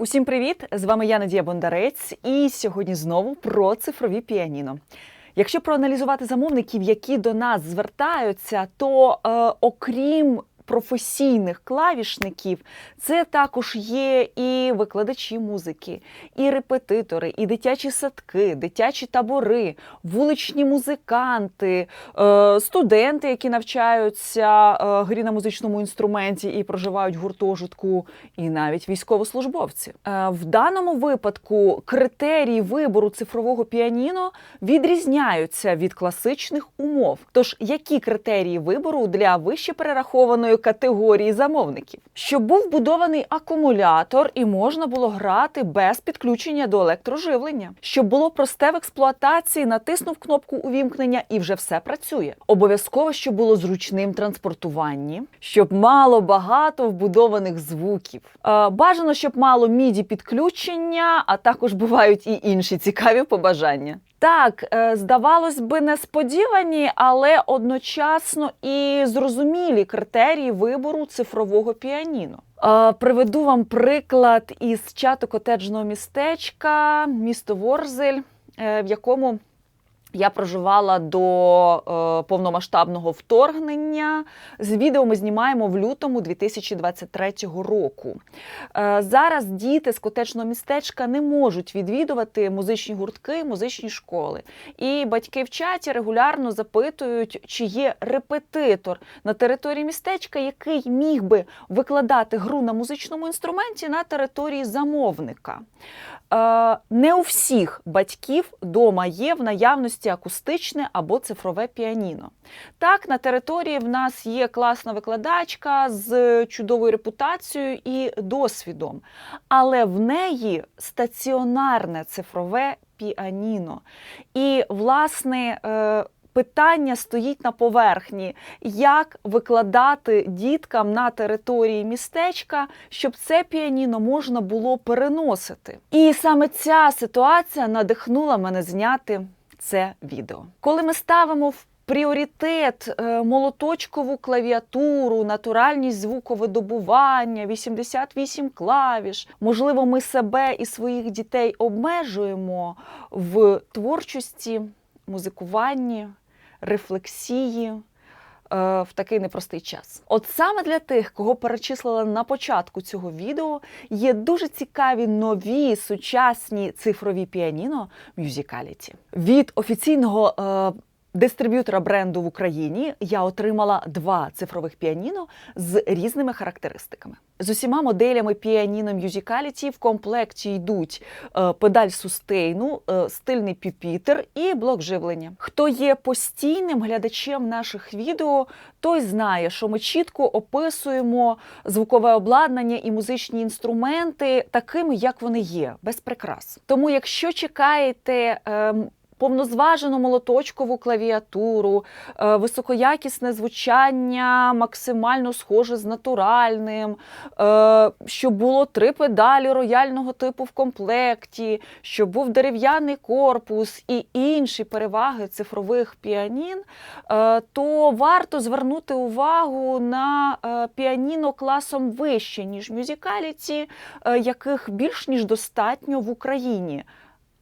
Усім привіт! З вами я Надія Бондарець, і сьогодні знову про цифрові піаніно. Якщо проаналізувати замовників, які до нас звертаються, то е, окрім професійних клавішників, це також є і викладачі музики, і репетитори, і дитячі садки, дитячі табори, вуличні музиканти, е, студенти, які навчаються е, грі на музичному інструменті і проживають гуртожитку, і навіть військовослужбовці. Е, В даному випадку критерії вибору цифрового піаніно відрізняються від класичних умов. Тож, які критерії вибору для вище перерахованої категорії замовників? Щоб був вбудований акумулятор і можна було грати без підключення до електроживлення, щоб було просте в експлуатації, натиснув кнопку увімкнення і вже все працює. Обов'язково, щоб було зручним транспортуванні, щоб мало багато вбудованих звуків. Е, Бажано, щоб мало міді підключення, а також бувають і інші цікаві побажання. Так, е, здавалось би, несподівані, але одночасно і зрозумілі критерії вибору цифрового піаніно. Е, Приведу вам приклад із чату котеджного містечка, місто Ворзель, е, в якому я проживала до е, повномасштабного вторгнення. З відео ми знімаємо в лютому 2023 року. Е, зараз діти з котечного містечка не можуть відвідувати музичні гуртки, музичні школи. І батьки в чаті регулярно запитують, чи є репетитор на території містечка, який міг би викладати гру на музичному інструменті на території замовника. Е, Не у всіх батьків вдома є в наявності акустичне або цифрове піаніно. Так, на території в нас є класна викладачка з чудовою репутацією і досвідом, але в неї стаціонарне цифрове піаніно. І, власне, е, Питання стоїть на поверхні, як викладати діткам на території містечка, щоб це піаніно можна було переносити. І саме ця ситуація надихнула мене зняти це відео. Коли ми ставимо в Пріоритет е, молоточкову клавіатуру, натуральність звуковидобування, 88 клавіш. Можливо, ми себе і своїх дітей обмежуємо в творчості, музикуванні, рефлексії. Е, В такий непростий час. От саме для тих, кого перечислила на початку цього відео, є дуже цікаві нові сучасні цифрові піаніно мюзикаліті. Від офіційного е, дистриб'ютора бренду в Україні я отримала два цифрових піаніно з різними характеристиками. З усіма моделями піаніно Musicality в комплекті йдуть е, педаль сустейну, е, стильний пюпітер і блок живлення. Хто є постійним глядачем наших відео, той знає, що ми чітко описуємо звукове обладнання і музичні інструменти такими, як вони є, без прикрас. Тому, якщо чекаєте. Повнозважену молоточкову клавіатуру, е, високоякісне звучання, максимально схоже з натуральним, е, щоб було три педалі рояльного типу в комплекті, щоб був дерев'яний корпус і інші переваги цифрових піанін, е, то варто звернути увагу на піаніно класом вище, ніж е, яких більш ніж достатньо в Україні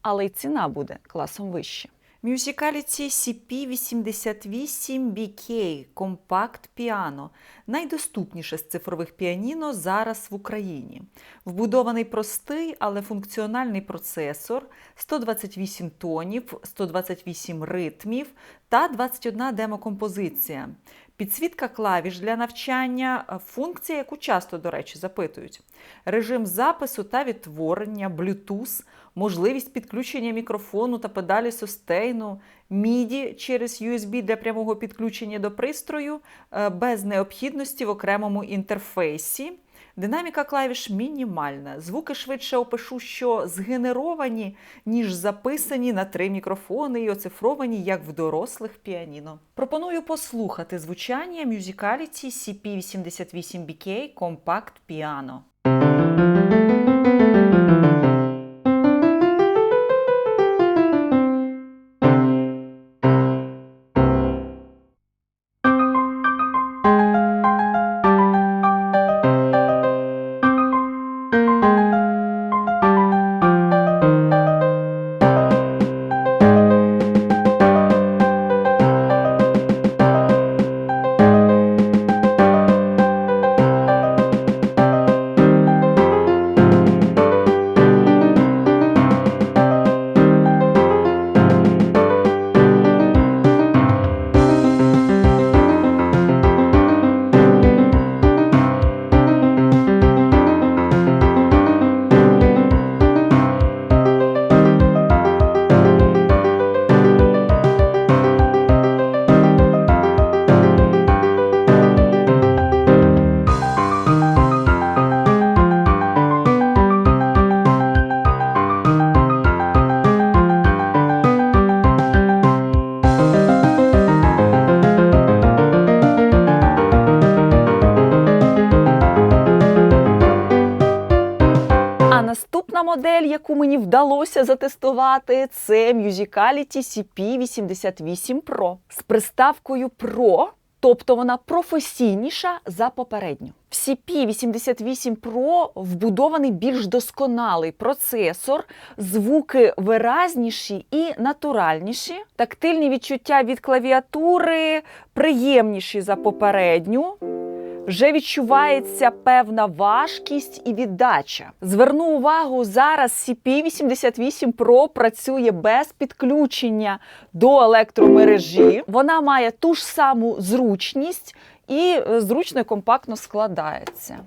але й ціна буде класом вище. Musicality CP88BK компакт піано найдоступніше з цифрових піаніно зараз в Україні. Вбудований простий, але функціональний процесор, 128 тонів, 128 ритмів та 21 демокомпозиція. Підсвітка клавіш для навчання функція, яку часто, до речі, запитують. Режим запису та відтворення, Bluetooth, можливість підключення мікрофону та педалі сустейну, MIDI через USB для прямого підключення до пристрою е, без необхідності в окремому інтерфейсі. Динаміка клавіш мінімальна. Звуки швидше опишу, що згенеровані, ніж записані на три мікрофони і оцифровані, як в дорослих піаніно. Пропоную послухати звучання Musicality CP88BK Compact Piano. Мені вдалося затестувати, це Musicality CP88 Pro з приставкою Pro. Тобто вона професійніша за попередню. В CP88 Pro вбудований більш досконалий процесор, звуки виразніші і натуральніші, тактильні відчуття від клавіатури приємніші за попередню. Вже відчувається певна важкість і віддача. Зверну увагу, зараз CP88 Pro працює без підключення до електромережі. Вона має ту ж саму зручність і е, зручно і компактно складається.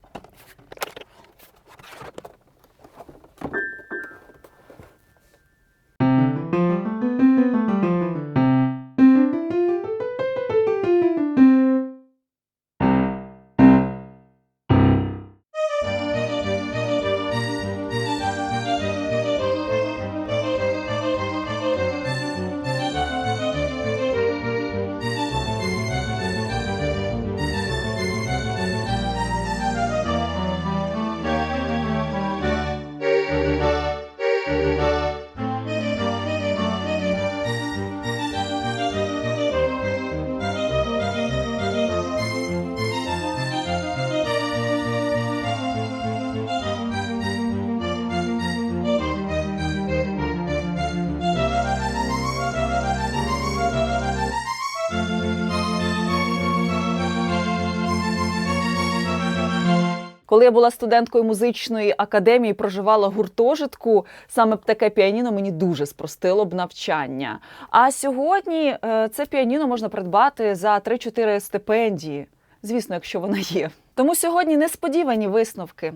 Коли я була студенткою музичної академії, проживала гуртожитку, саме б таке піаніно мені дуже спростило б навчання. А сьогодні е, це піаніно можна придбати за 3-4 стипендії. Звісно, якщо вона є. Тому сьогодні несподівані висновки.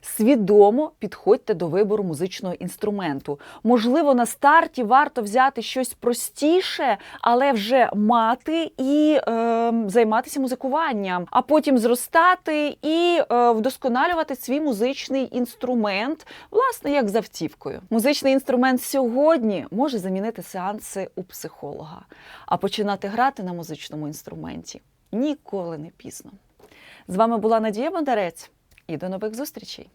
Свідомо підходьте до вибору музичного інструменту. Можливо, на старті варто взяти щось простіше, але вже мати і е, займатися музикуванням, а потім зростати і е, вдосконалювати свій музичний інструмент, власне, як з автівкою. Музичний інструмент сьогодні може замінити сеанси у психолога, а починати грати на музичному інструменті ніколи не пізно. З вами була Надія Бондарець і до нових зустрічей!